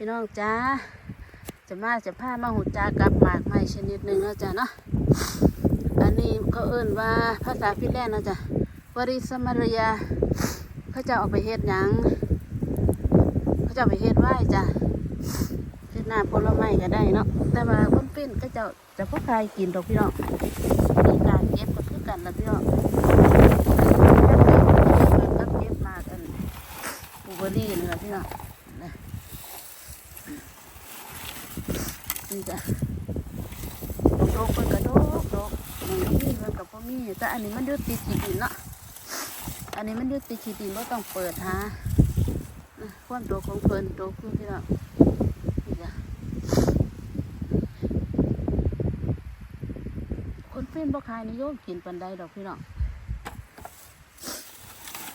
พี่น้องจ้าจะมาจะพามาหูจากับหมากไม้ชนิดหนึ่งแล้วจ้ะเนาะอันนี้เขาเอิ่นว่าภาษาฟินแลนด์นะจ้ะวริสมาริยาเขาจะเอาไปเฮ็ดหยังเขาจะไปเฮ็ดไหวจ้ะเฮ็ดน้ำผลไม้ก็ได้เนาะแต่ว่าคนฟินก็จะจะพวกใครกินดอกพี่น้องมีการเก็บก็คือกันนะพี่น้องกับเก็บมากันบลูเบอร์รี่นี่ล่ะพี่น้องนะ นี่จ้ะโดกมันกระโดกโดกมันมีมันกับพ่มีแต่อันนี้มันอยืดติดขีดินเนาะอันนี้มันอยืดติดขีดินว่าต้องเปิดหานะความโดกของเพิ่นโดกคือพี่น้องนี่จ้ะคนฟินบ่ขายนิยมกินปันใดดอกพี่น้อง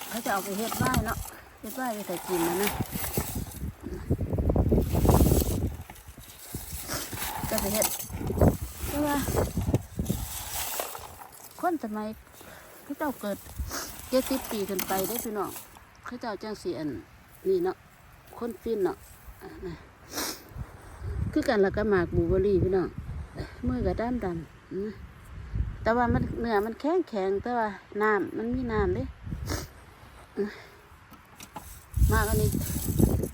เขาจะเอาไปเฮ็ดไว้เนาะเฮ็ดไว้ไปแต่กินนะนะ ก็ไปเฮ็ดแต่ว่าคนสมัยเขาเจ้าเกิดเจ็ดสิบปีขึ้นไปได้พี่น้องเขาเจ้าจังสีอันนี่เนาะคนฟินเนาะคือกันและก็หมากบูเบอรี่พี่น้องมือกับด้ามดำแต่ว่ามันเนื้อมันแข็งแข็งแต่ว่าน้ำมันมีน้ำเด้มากอันนี้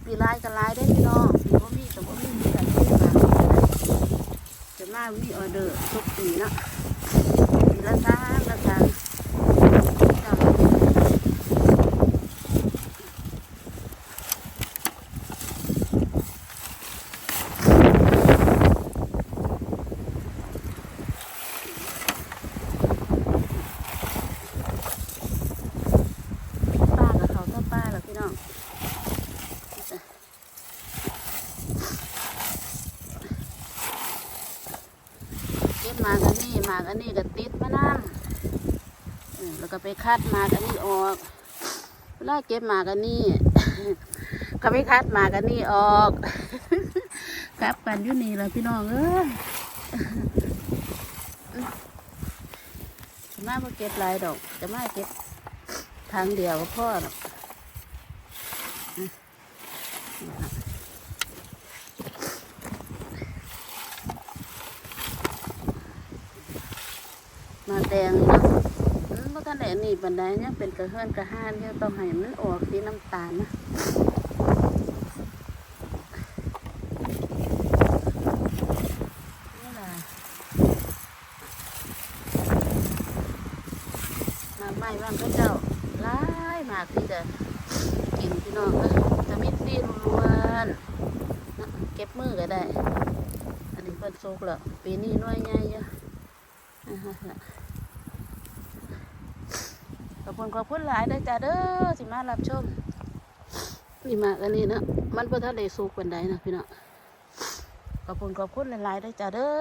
ปีลายกับลายได้พี่น้องปีบ่มีกับบ่มีมี ล่ามีออเดอร์ทุกปีเนาะปีละสามละสามจ้ะป้ากับเขาก็ป้าแล้วพี่น้องจ้ะ เก็บห มากอันนี้มากอันนี้ก็ติดมะนาวเออแล้วก็ไปคัดมากอันนี้ออกเวลาเก็บมากอันนี้ ก็ไปคัดมากอันนี้ออกครับกันอยู่นี่แหละพี่น้องเอ้ยจะมาเก็บลายดอก จะมาเก็บทางเดียวพ่อหรอก มาแดงเนาะอืมบ่ทันได้อันนี้ปานใดยังเป็นกระเฮือนกระห้านยังต้องให้มันออกสีน้ำตาลนะมากไม้บ้านพระเจ้าหลายมากที่จะกินพี่น้องเอ้ยจะมีซีล้วนเก็บมือก็ได้ อันนี้เพิ่นสุกแล้วปีนี้น้อยใหญ่เยอะ ขอบคุณขอบคุณหลายเด้อจ้าเด้อสิมารับชมนี่มากอันนี้เนาะมันบ่ทันได้สุกปานใดนะพี่เนาะขอบคุณขอบคุณหลายๆด้จ้าเด้อ